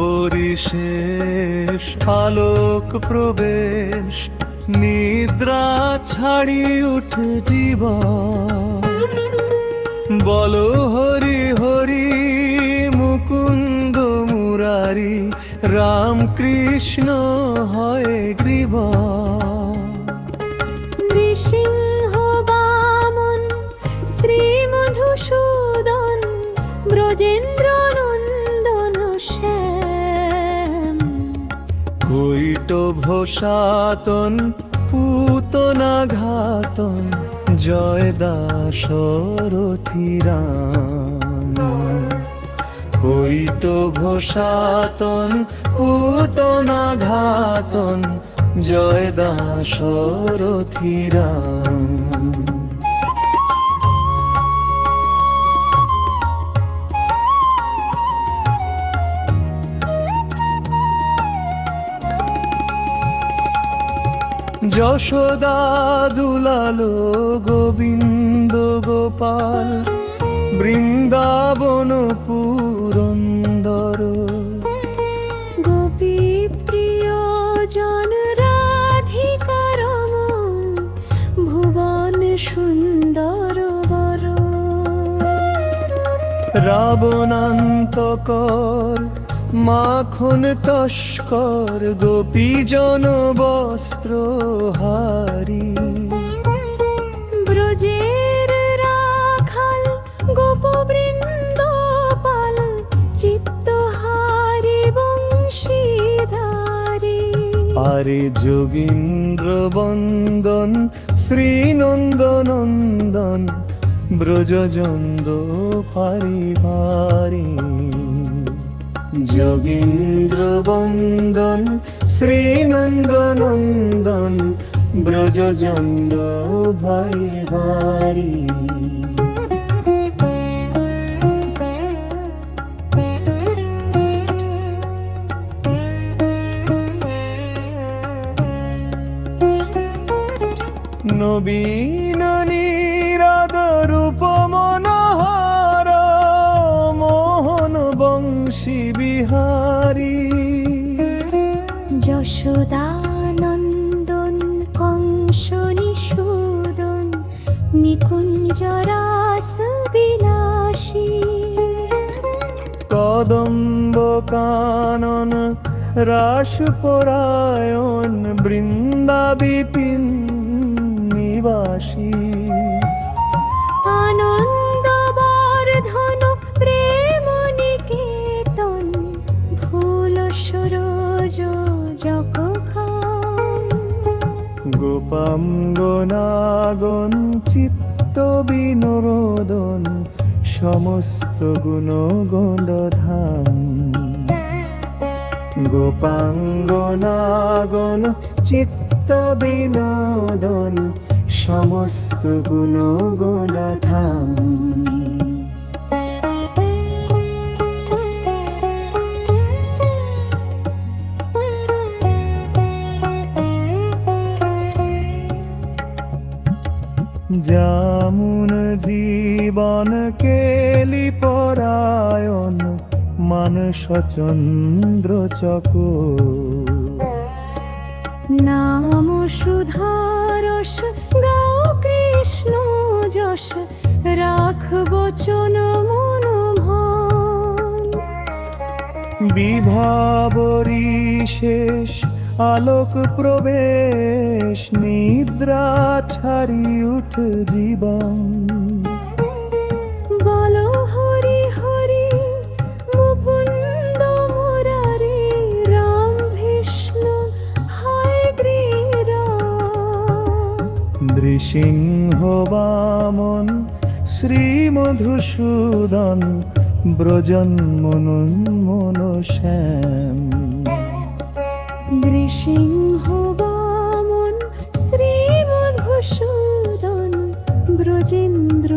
বরিশেষ আলোক প্রবেশ, নিদ্রা ছাড়ি উঠে জীবন। বলো হরি হরি, মুকুন্দ মুরারি রাম কৃষ্ণ হয় গ্রীব নৃসিংহ বামন শ্রী মধুসূদন ব্রজেন্দ্র কৈটভ ভোষাতন পুতনা ঘাতন জয় দাসরথি রাম কৈটভ ভোষাতন পুতনা ঘাতন জয় দাসরথি যশোদা দুলালো গোবিন্দ গোপাল বৃন্দাবন পুরন্দর। গোপী প্রিয় জন রাধিকার ভুবন সুন্দর বর। রাবণান্তকর মাখন তস্কর গোপীজন বস্ত্র হারি। ব্রজের রাখাল গোপবৃন্দ পাল চিত্তহারি বংশীধারী। আরে যোগীন্দ্র বন্দন শ্রীনন্দনন্দন ব্রজজন্দ পারিবারি যোগীন্দ্র বন্দন শ্রীনন্দনন্দন ব্রজজন্দ ভাই ভারি নবীন নীরদ রূপ যশোদানন্দন কংস নিষূদন নিকুঞ্জ রাস বিলাসী কদম্ব কানন রাস পরায়ণ বৃন্দা বিপিন নিবাসী। আনন্দ বর্ধন প্রেম নিকেতন ফুল সরোজ যখন গোপাঙ্গনাগন চিত্ত বিনোদন সমস্ত গুণ গণধাম গোপাঙ্গনাগন চিত্ত বিনোদন সমস্ত গুণ গণধাম জামুন জীবন কেলি পরায়ণ মানস চন্দ্র চক। নাম সুধারস গাও কৃষ্ণ যশ রাখব চন মন বিভাবরী শেষ আলোক প্রবেশ নিদ্রা ছাড়ি উঠ জীবন। বল হরি হরি মুকুন্দ মুরারি রাম বিষ্ণু হয় গ্রীরা। নৃসিংহ বামন শ্রী মধুসূদন ব্রজন মনন মন শ্যাম। নৃসিংহ বামন শ্রীমন মধুসূদন ব্রজেন্দ্র